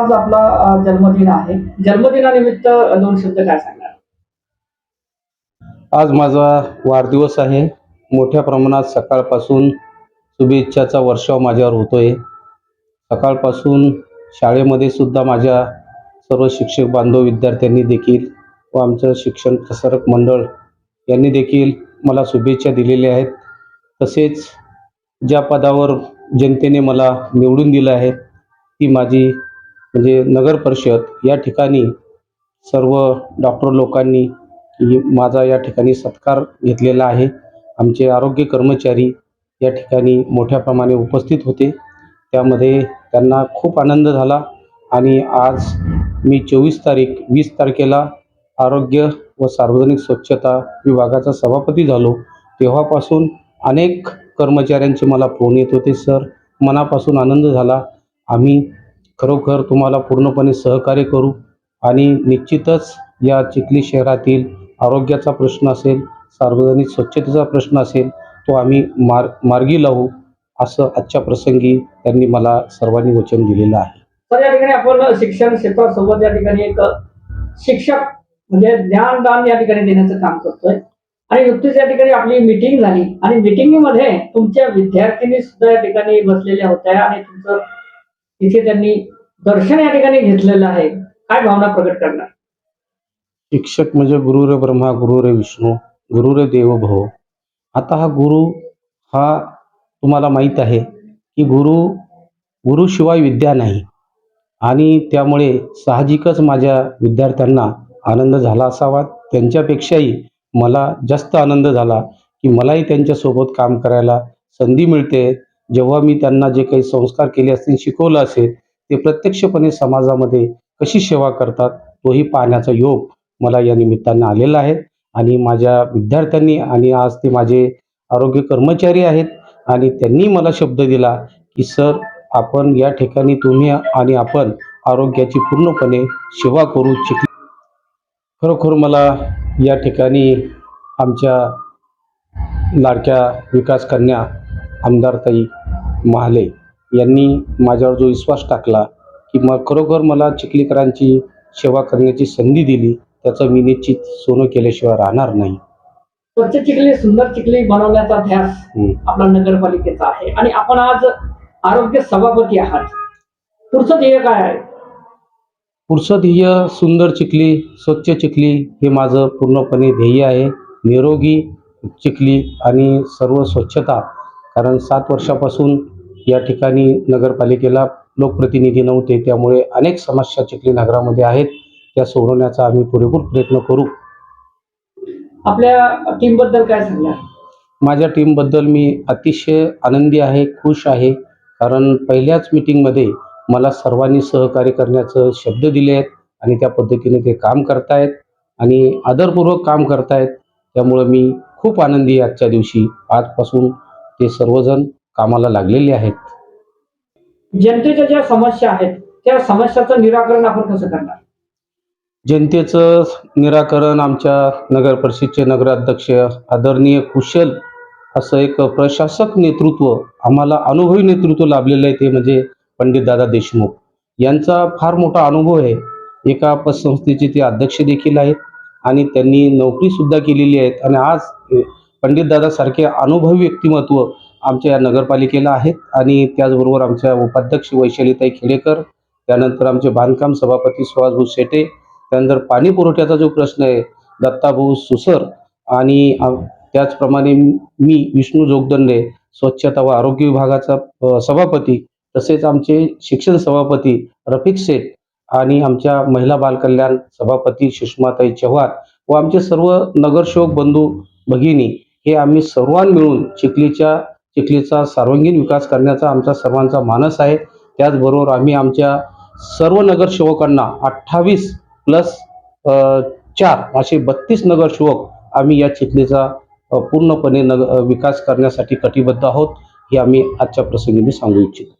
आज आपला जन्मदिन आहे. जन्मदिनानिमित्त दोन शब्द काय सांगणार आज माझा वाढदिवस आहे. मोठ्या प्रमाणात सकाळपासून शुभेच्छाचा वर्षाव माझ्यावर होतोय. सकाळपासून शाळेमध्ये सुद्धा माझ्या सर्व शिक्षक बांधव विद्यार्थ्यांनी देखील व आमचं शिक्षण प्रसारक मंडळ यांनी देखील मला शुभेच्छा दिलेल्या आहेत. तसेच ज्या पदावर जनतेने मला निवडून दिलं आहे ती माझी म्हणजे नगर परिषद या ठिकाणी सर्व डॉक्टर लोकांनी माझा या ठिकाणी सत्कार घेतलेला आहे. आमचे आरोग्य कर्मचारी या ठिकाणी मोठ्या प्रमाणे उपस्थित होते. त्यामध्ये त्यांना खूप आनंद झाला आणि आज मी चोवीस तारीख वीस तारखेला आरोग्य व सार्वजनिक स्वच्छता विभागाचा सभापती झालो. तेव्हापासून अनेक कर्मचाऱ्यांचे मला फोन येत होते सर मनापासून आनंद झाला. आम्ही खरोखर तुम्हाला पूर्णपणे सहकार्य करू आणि निश्चितच या चिखली शहरातील आरोग्याचा प्रश्न असेल सार्वजनिक स्वच्छतेचा प्रश्न असेल तो आम्ही मार मार्गी लावू असं आजच्या प्रसंगी त्यांनी मला सर्वांनी वचन दिलेलं आहे. तर या ठिकाणी आपण शिक्षण क्षेत्रासोबत या ठिकाणी एक शिक्षक म्हणजे ज्ञानदान या ठिकाणी देण्याचं काम करतोय. आणि नुकतीच या ठिकाणी आपली मिटिंग झाली. आणि मिटिंगमध्ये तुमच्या विद्यार्थिनी सुद्धा या ठिकाणी बसलेल्या होत्या आणि तुमचं इथे त्यांनी दर्शन या ठिकाणी घेतलेलं आहे. काय भावना प्रकट करणार? शिक्षक म्हणजे गुरु रे ब्रह्मा गुरु रे विष्णू गुरु रे देव भव आता हा गुरु हा तुम्हाला माहीत आहे की गुरु गुरुशिवाय विद्या नाही. आणि त्यामुळे साहजिकच माझ्या विद्यार्थ्यांना आनंद झाला असावा. त्यांच्यापेक्षाही मला जास्त आनंद झाला की मलाही त्यांच्यासोबत काम करायला संधी मिळते. जेव्हा मी त्यांना जे काही संस्कार केले असतील शिकवलं असेल ते प्रत्यक्षपणे समाजामध्ये कशी सेवा करतात तोही पाहण्याचा योग मला या निमित्तानं आलेला आहे. आणि माझ्या विद्यार्थ्यांनी आणि आज ते माझे आरोग्य कर्मचारी आहेत आणि त्यांनी मला शब्द दिला की सर आपण या ठिकाणी तुम्ही आणि आपण आरोग्याची पूर्णपणे सेवा करू शिक खरोखर मला या ठिकाणी आमच्या लाडक्या विकास कन्या आमदारताई महाले यांनी माझ्यावर जो विश्वास टाकला की मग खरोखर मला चिखलीकरांची सेवा करण्याची संधी दिली त्याचं मी निश्चित सोनं केल्याशिवाय राहणार नाही. स्वच्छ चिखली सुंदर चिखली बनवण्याचा ध्यास. आपला नगरपालिकेचा आहे. आणि आपण आज आरोग्य सभापती आहात. पुढचं ध्येय काय आहे? पुरुषात ध्येय सुंदर चिखली स्वच्छ चिखली हे माझं पूर्णपणे ध्येय आहे. निरोगी चिखली आणि सर्व स्वच्छता कारण सात वर्षापासून या ठिकाणी नगरपालिकेला लोकप्रतिनिधी नव्हते. त्यामुळे अनेक समस्या चिखली नगरामध्ये आहेत. त्या सोडवण्याचा आम्ही पुरेपूर प्रयत्न करू. आपल्या टीमबद्दल काय सांगणार माझ्या टीमबद्दल मी अतिशय आनंदी आहे खुश आहे. कारण पहिल्याच मीटिंगमध्ये मला सर्वांनी सहकार्य करण्याचं शब्द दिले आहेत आणि त्या पद्धतीने ते काम करतायत आणि आदरपूर्वक काम करतायत. त्यामुळं मी खूप आनंदी आहे आजच्या दिवशी. आजपासून ते सर्वजण कामाला लागलेले आहेत. जनतेच्या ज्या समस्या आहेत त्या समस्याचं निराकरण आपण कसं करणार? जनतेचं निराकरण आमच्या नगर परिषदचे नगराध्यक्ष आदरणीय कुशल असं एक प्रशासक नेतृत्व आम्हाला अनुभवी नेतृत्व लाभलेलं आहे ते म्हणजे पंडित दादा देशमुख. यांचा फार मोठा अनुभव आहे. एका पतसंस्थेचे ते अध्यक्ष देखील आहेत आणि त्यांनी नोकरीसुद्धा केलेली आहेत. आणि आज पंडित दादासारखे अनुभवी व्यक्तिमत्व आमच्या या नगरपालिकेला आहेत आणि त्याचबरोबर आमच्या उपाध्यक्ष वैशालीताई खेडेकर त्यानंतर आमचे बांधकाम सभापती सुहासभाऊ शेटे त्यानंतर पाणी पुरवठ्याचा जो प्रश्न आहे दत्ताभाऊ सुसर आणि त्याचप्रमाणे मी विष्णू जोगदंडे स्वच्छता व आरोग्य विभागाचा सभापती तसेच आमचे शिक्षण सभापती रफिक शेठ आणि आमच्या महिला बालकल्याण सभापती सुषमाताई चव्हाण व आमचे सर्व नगरसेवक बंधू भगिनी हे आम्ही सर्वां मिळून चिखलीच्या चिखलीचा सर्वांगीण विकास करण्याचा आमचा सर्वांचा मानस आहे. त्याचबरोबर आम्ही आमच्या सर्व नगरसेवकांना अठ्ठावीस प्लस चार असे बत्तीस नगरसेवक आम्ही या चिखलीचा पूर्णपणे नग विकास करण्यासाठी कटिबद्ध आहोत हे आम्ही आजच्या प्रसंगी मी सांगू इच्छितो.